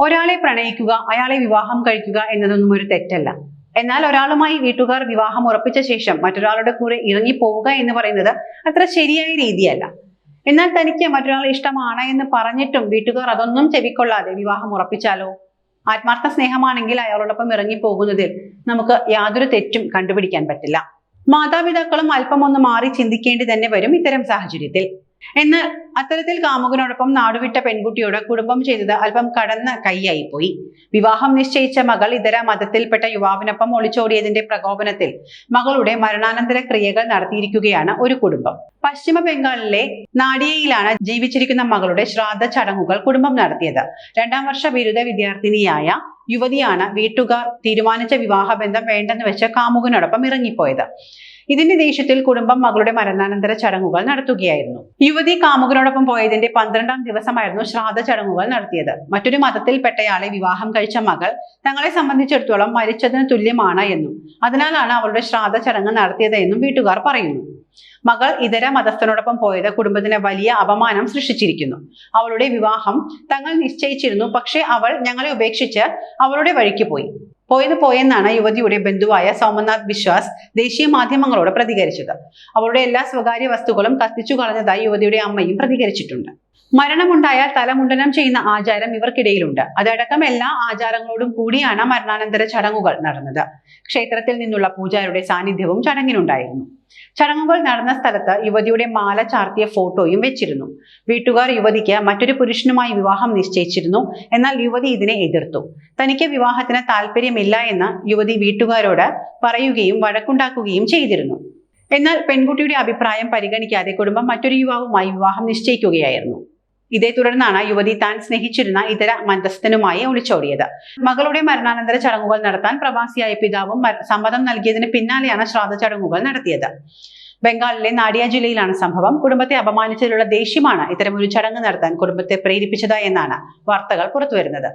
ഒരാളെ പ്രണയിക്കുക അയാളെ വിവാഹം കഴിക്കുക എന്നതൊന്നും ഒരു തെറ്റല്ല. എന്നാൽ ഒരാളുമായി വീട്ടുകാർ വിവാഹം ഉറപ്പിച്ച ശേഷം മറ്റൊരാളുടെ കൂടെ ഇറങ്ങിപ്പോവുക എന്ന് പറയുന്നത് അത്ര ശരിയായ രീതിയല്ല. എന്നാൽ തനിക്ക് മറ്റൊരാളെ ഇഷ്ടമാണ് എന്ന് പറഞ്ഞിട്ടും വീട്ടുകാർ അതൊന്നും ചെവിക്കൊള്ളാതെ വിവാഹം ഉറപ്പിച്ചാലോ? ആത്മാർത്ഥ സ്നേഹമാണെങ്കിൽ അയാളോടൊപ്പം ഇറങ്ങിപ്പോകുന്നതിൽ നമുക്ക് യാതൊരു തെറ്റും കണ്ടുപിടിക്കാൻ പറ്റില്ല. മാതാപിതാക്കളും അല്പമൊന്ന് മാറി ചിന്തിക്കേണ്ടി തന്നെ വരും ഇത്തരം സാഹചര്യത്തിൽ. എന്നാൽ അത്തരത്തിൽ കാമുകനോടൊപ്പം നാടുവിട്ട പെൺകുട്ടിയോട് കുടുംബം ചെയ്തത് അല്പം കടന്ന കൈയായി പോയി വിവാഹം നിശ്ചയിച്ച മകൾ ഇതര മതത്തിൽപ്പെട്ട യുവാവിനൊപ്പം ഒളിച്ചോടിയതിന്റെ പ്രകോപനത്തിൽ മകളുടെ മരണാനന്തര ക്രിയകൾ നടത്തിയിരിക്കുകയാണ് ഒരു കുടുംബം. പശ്ചിമ ബംഗാളിലെ നാടിയയിലാണ് ജീവിച്ചിരിക്കുന്ന മകളുടെ ശ്രാദ്ധ ചടങ്ങുകൾ കുടുംബം നടത്തിയത്. രണ്ടാം വർഷ ബിരുദ വിദ്യാർത്ഥിനിയായ യുവതിയാണ് വീട്ടുകാർ തീരുമാനിച്ച വിവാഹബന്ധം വേണ്ടെന്ന് വെച്ച് കാമുകനോടൊപ്പം ഇറങ്ങിപ്പോയത്. ഇതിന്റെ ദേഷ്യത്തിൽ കുടുംബം മകളുടെ മരണാനന്തര ചടങ്ങുകൾ നടത്തുകയായിരുന്നു. യുവതി കാമുകനോടൊപ്പം പോയതിന്റെ പന്ത്രണ്ടാം ദിവസമായിരുന്നു ശ്രാദ്ധ ചടങ്ങുകൾ നടത്തിയത്. മറ്റൊരു മതത്തിൽപ്പെട്ടയാളെ വിവാഹം കഴിച്ച മകൾ തങ്ങളെ സംബന്ധിച്ചിടത്തോളം മരിച്ചതിന് തുല്യമാണ് എന്നും അതിനാലാണ് അവളുടെ ശ്രാദ്ധ ചടങ്ങ് നടത്തിയത് എന്നും വീട്ടുകാർ പറയുന്നു. മകൾ ഇതര മതസ്ഥനോടൊപ്പം പോയത് കുടുംബത്തിന് വലിയ അപമാനം സൃഷ്ടിച്ചിരിക്കുന്നു. അവളുടെ വിവാഹം തങ്ങൾ നിശ്ചയിച്ചിരുന്നു പക്ഷേ അവൾ ഞങ്ങളെ ഉപേക്ഷിച്ച് അവളുടെ വഴിക്ക് പോയി. പോയത് പോയെന്നാണ് യുവതിയുടെ ബന്ധുവായ സോമനാഥ് വിശ്വാസ് ദേശീയ മാധ്യമങ്ങളോട് പ്രതികരിച്ചത്. അവരുടെ എല്ലാ സ്വകാര്യ വസ്തുക്കളും കത്തിച്ചു കളഞ്ഞതായി യുവതിയുടെ അമ്മയും പ്രതികരിച്ചിട്ടുണ്ട്. മരണമുണ്ടായാൽ തലമുണ്ടനം ചെയ്യുന്ന ആചാരം ഇവർക്കിടയിലുണ്ട്. അതടക്കം എല്ലാ ആചാരങ്ങളോടും കൂടിയാണ് മരണാനന്തര ചടങ്ങുകൾ നടന്നത്. ക്ഷേത്രത്തിൽ നിന്നുള്ള പൂജാരുടെ സാന്നിധ്യവും ചടങ്ങിനുണ്ടായിരുന്നു. ചടങ്ങുകൾ നടന്ന സ്ഥലത്ത് യുവതിയുടെ മാല ചാർത്തിയ ഫോട്ടോയും വെച്ചിരുന്നു. വീട്ടുകാർ യുവതിക്ക് മറ്റൊരു പുരുഷനുമായി വിവാഹം നിശ്ചയിച്ചിരുന്നു. എന്നാൽ യുവതി ഇതിനെ എതിർത്തു. തനിക്ക് വിവാഹത്തിന് താല്പര്യമില്ല എന്ന് യുവതി വീട്ടുകാരോട് പറയുകയും വഴക്കുണ്ടാക്കുകയും ചെയ്തിരുന്നു. എന്നാൽ പെൺകുട്ടിയുടെ അഭിപ്രായം പരിഗണിക്കാതെ കുടുംബം മറ്റൊരു യുവാവുമായി വിവാഹം നിശ്ചയിക്കുകയായിരുന്നു. ഇതേ തുടർന്നാണ് യുവതി താൻ സ്നേഹിച്ചിരുന്ന ഇതര മധ്യസ്ഥനുമായി ഒളിച്ചോടിയത്. മകളുടെ മരണാനന്തര ചടങ്ങുകൾ നടത്താൻ പ്രവാസിയായ പിതാവും സമ്മതം നൽകിയതിന് പിന്നാലെയാണ് ശ്രാദ്ധ ചടങ്ങുകൾ നടത്തിയത്. ബംഗാളിലെ നാഡിയ ജില്ലയിലാണ് സംഭവം. കുടുംബത്തെ അപമാനിച്ചതിലുള്ള ദേഷ്യമാണ് ഇത്തരമൊരു ചടങ്ങ് നടത്താൻ കുടുംബത്തെ പ്രേരിപ്പിച്ചത് എന്നാണ് വാർത്തകൾ പുറത്തുവരുന്നത്.